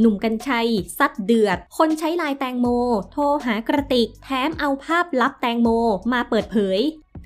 หนุ่มกัญชัย ซัดเดือด คนใช้ไลายแตงโม โทรหากระติก แถมเอาภาพลับแตงโมมาเปิดเผย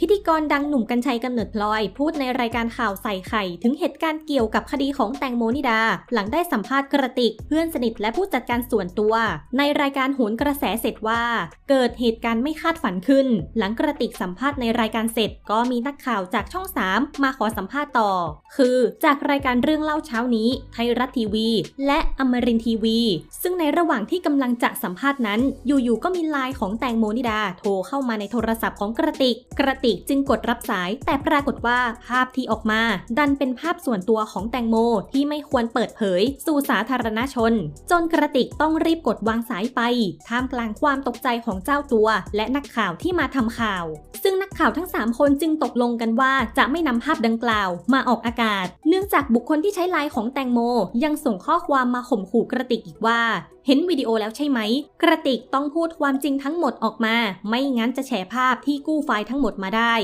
พิธีกรดังหนุ่มกัญชัยกำเนิดพลอย พูดในรายการข่าวใส่ไข่ ถึงเหตุการณ์เกี่ยวกับคดีของแตงโมนิดา หลังได้สัมภาษณ์กระติก เพื่อนสนิทและผู้จัดการส่วนตัว ในรายการโหนกระแสเสร็จว่า เกิดเหตุการณ์ไม่คาดฝันขึ้น หลังกระติกสัมภาษณ์ในรายการเสร็จ ก็มีนักข่าวจากช่อง 3 มาขอสัมภาษณ์ต่อ คือจากรายการเรื่องเล่าเช้านี้ ไทยรัฐทีวี และอมรินทีวี ซึ่งในระหว่างที่กำลังจะสัมภาษณ์นั้น อยู่ๆก็มีไลน์ของแตงโมนิดา โทรเข้ามาในโทรศัพท์ของกระติกกระติกจึงกดรับสาย แต่ปรากฏว่าภาพที่ออกมา ดันเป็นภาพส่วนตัวของแตงโมที่ไม่ควรเปิดเผย สู่สาธารณชน จนกระติกต้องรีบกดวางสายไป ท่ามกลางความตกใจของเจ้าตัว และนักข่าวที่มาทำข่าว ซึ่งนักข่าวทั้ง 3 คนจึงตกลงกันว่าจะไม่นำภาพดังกล่าวมาออกอากาศ เนื่องจากบุคคลที่ใช้ไลน์ของแตงโม ยังส่งข้อความมาข่มขู่กระติกอีกว่าเห็นวิดีโอแล้วใช่ไหม กระติกต้องพูดความจริงทั้งหมดออกมา ไม่งั้นจะแฉภาพที่กู้ไฟล์ทั้งหมดมาได้ง่า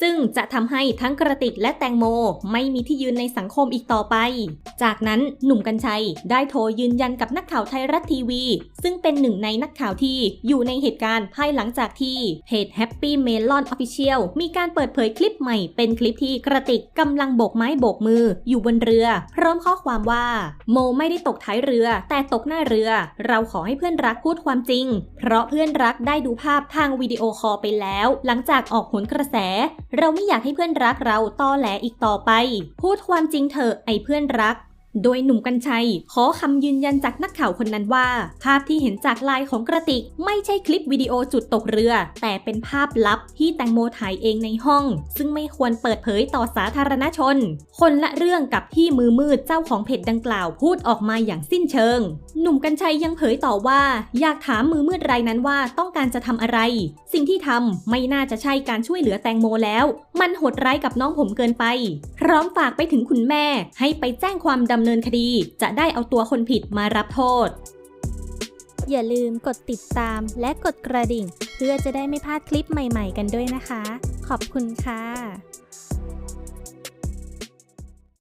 ซึ่งจะทำให้ทั้งกระติกและแตงโมไม่มีที่ยืนในสังคมอีกต่อไป จากนั้นหนุ่มกัญชัยได้โทรยืนยันกับนักข่าวไทยรัฐทีวี ซึ่งเป็นหนึ่งในนักข่าวที่อยู่ในเหตุการณ์ภายหลังจากที่เพจ Happy Melon Official มีการเปิดเผยคลิปใหม่เป็นคลิปที่กระติกกำลังโบกไม้โบกมืออยู่บนเรือ พร้อมข้อความว่า โมไม่ได้ตกท้ายเรือ แต่ตกหน้าเรือ เราขอให้เพื่อนรักพูดความจริง เพราะเพื่อนรักได้ดูภาพทางวิดีโอคอลไปแล้ว หลังจากออกผลกระแสเราไม่อยากให้เพื่อนรักเราตอแหลอีกต่อไป พูดความจริงเถอะไอ้เพื่อนรัก โดยหนุ่มกัญชัย ขอคำยืนยันจากนักข่าวคนนั้นว่า ภาพที่เห็นจากไลน์ของกระติก ไม่ใช่คลิปวิดีโอจุดตกเรือ แต่เป็นภาพลับที่แตงโมถ่ายเองในห้อง ซึ่งไม่ควรเปิดเผยต่อสาธารณชน คนละเรื่องกับที่มือมืดเจ้าของเพจดังกล่าวพูดออกมาอย่างสิ้นเชิง หนุ่มกัญชัยยังเผยต่อว่า อยากถามมือมืดรายนั้นว่าต้องการจะทำอะไร สิ่งที่ทำไม่น่าจะใช่การช่วยเหลือแตงโมแล้ว มันโหดร้ายกับน้องผมเกินไป พร้อมฝากไปถึงคุณแม่ ให้ไปแจ้งความดำเนินคดีจะได้เอาตัวคนผิดมารับโทษ อย่าลืมกดติดตามและกดกระดิ่ง เพื่อจะได้ไม่พลาดคลิปใหม่ๆกันด้วยนะคะ ขอบคุณค่ะ